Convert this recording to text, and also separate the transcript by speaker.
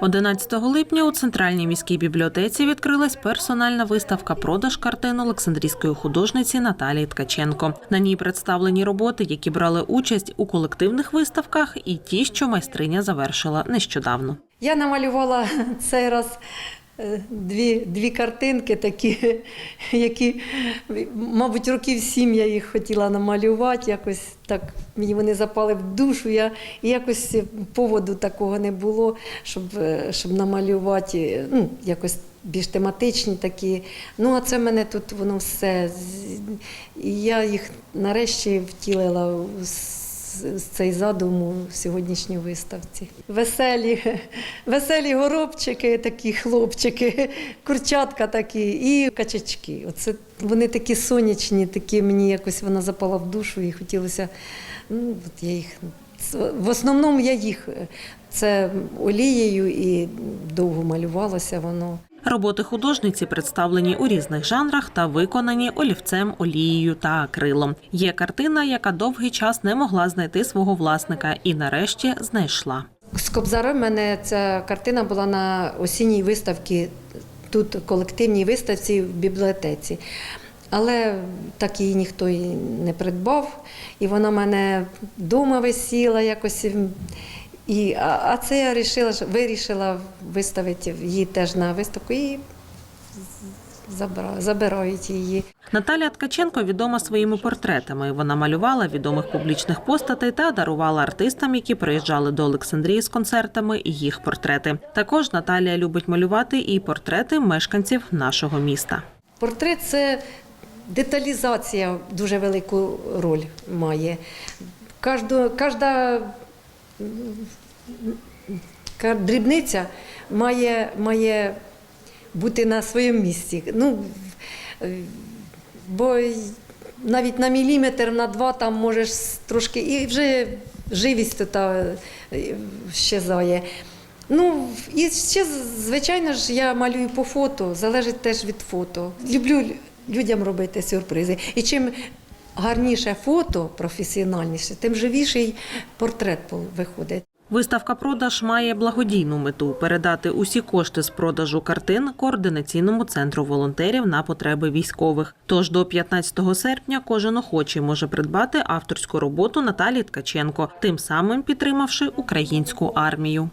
Speaker 1: 11 липня у центральній міській бібліотеці відкрилась персональна виставка продаж картин Олександрійської художниці Наталії Ткаченко. На ній представлені роботи, які брали участь у колективних виставках, і ті, що майстриня завершила нещодавно.
Speaker 2: Я намалювала цей раз дві, дві картинки, такі, які, мабуть, років сім я їх хотіла намалювати. Якось так мені вони запали в душу. Я, і якось поводу такого не було, щоб, е, щоб намалювати е, ну, якось більш тематичні такі. Ну, а це в мене тут воно все. І я їх нарешті втілила у цей задум у сьогоднішній виставці. Веселі, веселі горобчики, такі хлопчики, курчатка такі і качачки. Оце вони такі сонячні, такі мені якось вона запала в душу і хотілося. Ну, от я їх в основному я їх це олією і довго малювалося воно.
Speaker 1: Роботи художниці представлені у різних жанрах та виконані олівцем, олією та акрилом. Є картина, яка довгий час не могла знайти свого власника, і нарешті знайшла.
Speaker 2: З Кобзарем в мене ця картина була на осінній виставці, тут колективній виставці в бібліотеці. Але так її ніхто і не придбав, і вона в мене вдома висіла якось. І, а, а це я вирішила, вирішила виставити її теж на виставку і забирають її.
Speaker 1: Наталя Ткаченко відома своїми портретами. Вона малювала відомих публічних постатей та дарувала артистам, які приїжджали до Олександрії з концертами, їх портрети. Також Наталія любить малювати і портрети мешканців нашого міста.
Speaker 2: Портрет це деталізація дуже велику роль має. Кожна, кожна дрібниця має, має бути на своєму місці. Ну, бо навіть на міліметр, на два там можеш трошки, і вже живість та е, щезає. Ну, і ще, звичайно ж, я малюю по фото, залежить теж від фото. Люблю людям робити сюрпризи. І чим гарніше фото, професіональніше, тим живіший портрет виходить.
Speaker 1: Виставка продаж має благодійну мету передати усі кошти з продажу картин координаційному центру волонтерів на потреби військових. Тож до 15 серпня кожен охочий може придбати авторську роботу Наталії Ткаченко, тим самим підтримавши українську армію.